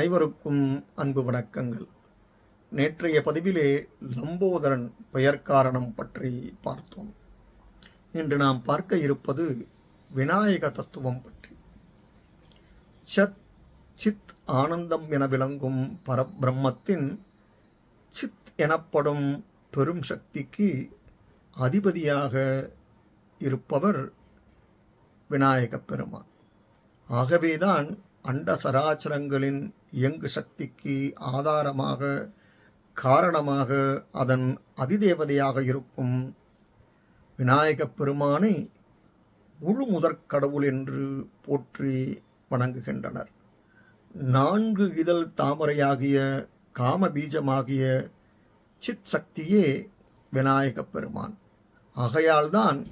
அனைவருக்கும் அன்பு வணக்கங்கள். நேற்றைய பதிவிலே லம்போதரன் பெயர் காரணம் பற்றி பார்த்தோம். இன்று நாம் பார்க்க இருப்பது விநாயக தத்துவம் பற்றி. சத் சித் ஆனந்தம் என விளங்கும் பரபிரம்மத்தின் சித் எனப்படும் பெரும் சக்திக்கு அதிபதியாக இருப்பவர் விநாயகப் பெருமான். ஆகவேதான் அண்ட சராச்சரங்களின் இயங்கு சக்திக்கு ஆதாரமாக காரணமாக அதன் அதிதேவதையாக இருக்கும் விநாயகப் பெருமானை முழு முதற் கடவுள் என்று போற்றி வணங்குகின்றனர். நான்கு இதழ் தாமரையாகிய காமபீஜமாகிய சித் சக்தியே விநாயகப் பெருமான். ஆகையால்தான்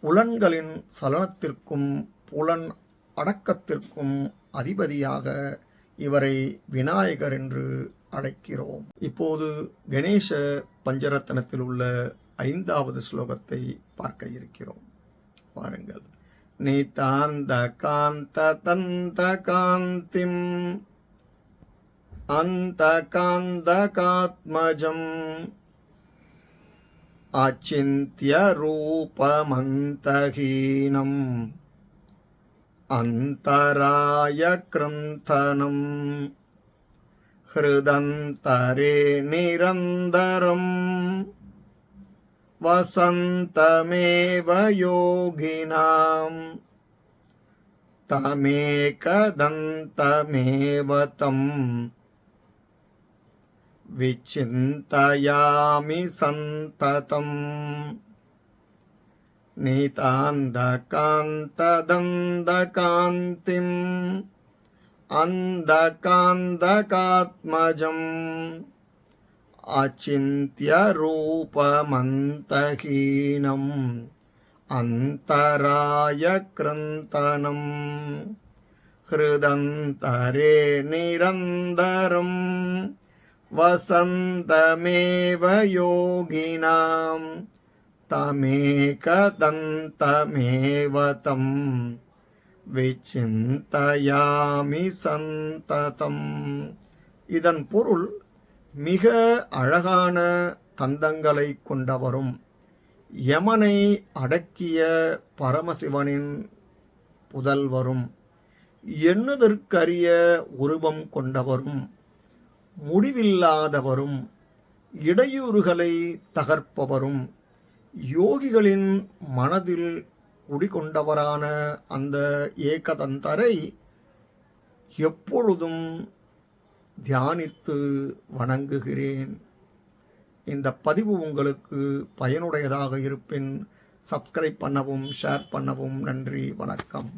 புலன்களின் சலனத்திற்கும் புலன் அடக்கத்திற்கும் அதிபதியாக இவரை விநாயகர் என்று அழைக்கிறோம். இப்போது கணேச பஞ்சரத்தனத்தில் உள்ள ஐந்தாவது ஸ்லோகத்தை பார்க்க இருக்கிறோம். பாருங்கள். நிதாந்த காந்த தந்த காந்திம் அந்த காந்த காத்மஜம் அச்சிந்திய ரூபமந்தஹீனம் अन्तराय कृन्थनम् हृदन्तरे निरन्तरम्। वसन्तमेव योगिनाम्। तमेकदन्तमेव तम्। विचिन्तयामि सन्ततम् नितान्तकान्तदन्तकान्तिम् अन्धकान्धकात्मजम् अचिन्त्यरूपमन्तहीनम् अन्तरायकृन्तनम् हृदन्तरे निरन्तरम् वसन्तमेव योगिनाम् तमेकदन्तमेव तं விச்சிந்தயாமி சந்ததம் இதன் பொருள் மிக அழகான தந்தங்களை கொண்டவரும் யமனை அடக்கிய பரமசிவனின் புதல்வரும் எண்ணுதற்கரிய உருவம் கொண்டவரும் முடிவில்லாதவரும் இடையூறுகளை தகர்ப்பவரும் யோகிகளின் மனதில் குடிகொண்டவரான அந்த ஏகதந்தரை எப்பொழுதும் தியானித்து வணங்குகிறேன். இந்த பதிவு உங்களுக்கு பயனுடையதாக இருப்பின் சப்ஸ்கிரைப் பண்ணவும் ஷேர் பண்ணவும் நன்றி வணக்கம்.